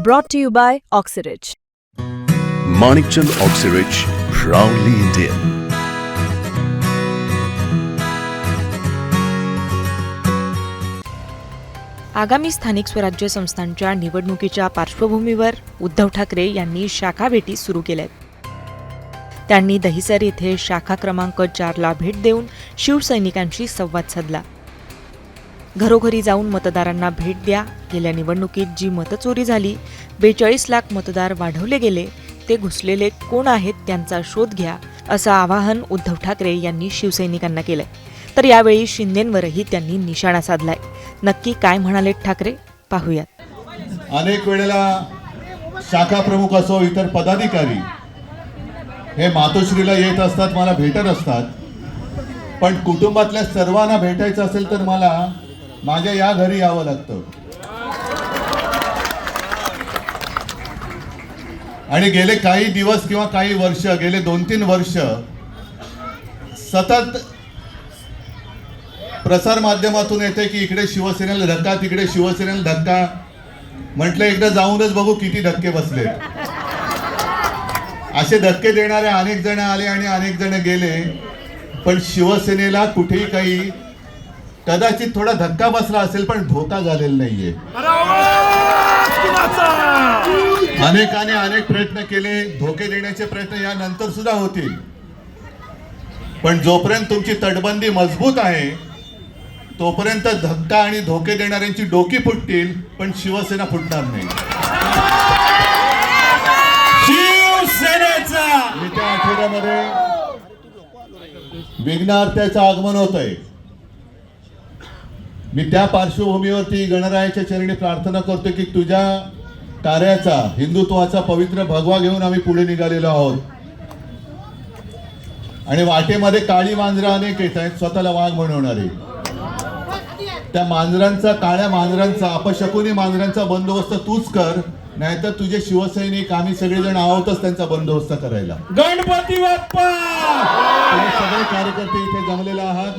Brought to you by Oxyridge. Manikchand Oxyrich, proudly Indian. आगामी स्थानिक स्वराज्य संस्थांच्या निवडणुकीच्या पार्श्वभूमीवर उद्धव ठाकरे यांनी शाखा भेटी सुरू केल्यात त्यांनी दहिसर येथे शाखा क्रमांक चारला भेट देऊन शिवसैनिकांशी संवाद साधला घरोघरी जाऊन मतदारांना भेट द्या. गेल्या निवडणुकीत जी मतचोरी झाली बेचाळीस लाख मतदार वाढवले गेले. ते घुसलेले कोण आहेत त्यांचा शोध घ्या असं आवाहन उद्धव ठाकरे यांनी शिवसैनिकांना केलंय. तर यावेळी शिंदेंवरही त्यांनी निशाणा साधलाय. नक्की काय म्हणाले ठाकरे? पाहूयात. अनेक वेळेला शाखा प्रमुख असो इतर पदाधिकारी हे मातोश्रीला येत असतात मला भेटत असतात. पण कुटुंबातल्या सर्वांना भेटायचं असेल तर मला माझ्या या घरी यावं लागतं. आणि गेले काही दिवस किंवा काही वर्ष गेले दोन तीन वर्ष सतत प्रसार माध्यमातून येते की इकडे शिवसेनेला धक्का तिकडे शिवसेनेला धक्का. म्हटलं एकदा जाऊनच बघू किती धक्के बसले. असे धक्के देणारे अनेक जण आले आणि अनेक जण गेले. पण शिवसेनेला कुठेही काही कदाचित थोडा धक्का बसला असेल पण धोका झालेला नाहीये. अनेकाने अनेक प्रयत्न केले धोके देण्याचे प्रयत्न यानंतर सुद्धा होतील. पण जोपर्यंत तुमची तटबंदी मजबूत आहे तोपर्यंत धक्का आणि धोके देणाऱ्यांची डोकी फुटतील पण शिवसेना फुटणार नाही. शिवसेनेचा! येत्या आठवड्यामध्ये विघ्नार्थ्याचं आगमन होत आहे मी त्या पार्श्वभूमीवरती गणरायाच्या चरणी प्रार्थना करतो की तुझ्या कार्याचा हिंदुत्वाचा पवित्र भगवा घेऊन आम्ही पुढे निघालेलो आहोत. आणि वाटेमध्ये काळी मांजरं अनेक येत आहेत स्वतःला वाघ बनवणारे. त्या मांजरांचा काळ्या मांजरांचा अपशकुनी मांजरांचा बंदोबस्त तूच कर नाहीतर तुझे शिवसैनिक आम्ही सगळेजण आहोतच त्यांचा बंदोबस्त करायला. गणपती बाप्पा! सगळे कार्यकर्ते इथे जमलेले आहात.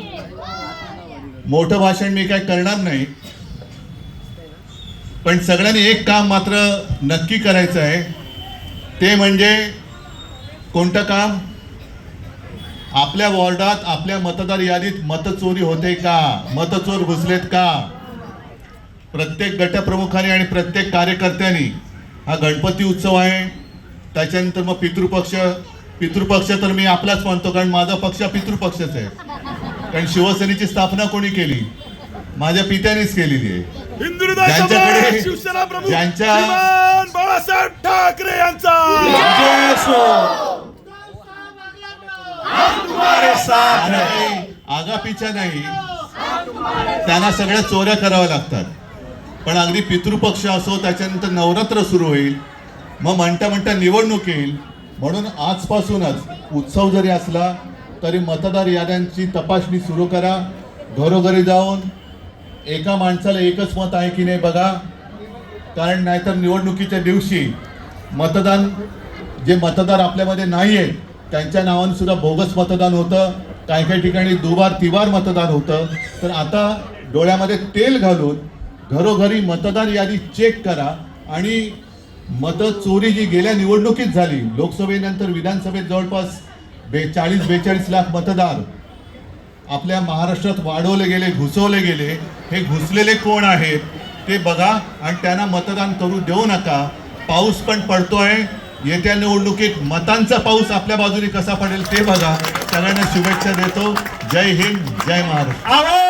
मोठं भाषण मी काय करणार नाही. पण सगळ्यांनी एक काम मात्र नक्की करायचं आहे. ते म्हणजे कोणतं काम? आपल्या वॉर्डात आपल्या मतदार यादीत मतचोरी होते का? मतचोर घुसलेत का? प्रत्येक गटप्रमुखाने आणि प्रत्येक कार्यकर्त्यांनी हा गणपती उत्सव आहे. त्याच्यानंतर मग पितृपक्ष पितृपक्ष तर मी आपलाच मानतो कारण माझा पक्ष पितृपक्षच आहे. कारण शिवसेनेची स्थापना कोणी केली? माझ्या पित्यानेच केलेली आहे ज्यांच्या- बाळासाहेब ठाकरे यांचा. है. आगापीच्या नाही. त्यांना सगळ्या चोऱ्या कराव्या लागतात. पण अगदी पितृपक्ष असो त्याच्यानंतर नवरात्र सुरू होईल. मग म्हणता म्हणता निवडणूक येईल. म्हणून आजपासूनच उत्सव जरी असला तरी मतदार याद्यांची तपासणी सुरू करा. घरोघरी जाऊन एका माणसाला एकच मत आहे की नाही बघा. कारण नाहीतर निवडणुकीच्या दिवशी मतदान जे मतदार आपल्यामध्ये नाही आहेत त्यांच्या नावाने सुद्धा बोगस मतदान होतं. काही काही ठिकाणी दुबार तिबार मतदान होतं. तर आता डोळ्यामध्ये तेल घालून घरोघरी मतदार यादी चेक करा आणि मतं चोरी जी गेल्या निवडणुकीत झाली. लोकसभेनंतर विधानसभेत जवळपास बे चाळीस बेचाळीस लाख मतदार आपल्या महाराष्ट्रात वाढवले गेले घुसवले गेले हे घुसलेले कोण आहेत ते बघा आणि त्यांना मतदान करू देऊ नका. पाऊस पण पडतोय. येत्या निवडणुकीत मतांचा पाऊस आपल्या बाजूने कसा पडेल ते बघा. सगळ्यांना शुभेच्छा देतो. जय हिंद जय महाराष्ट्र.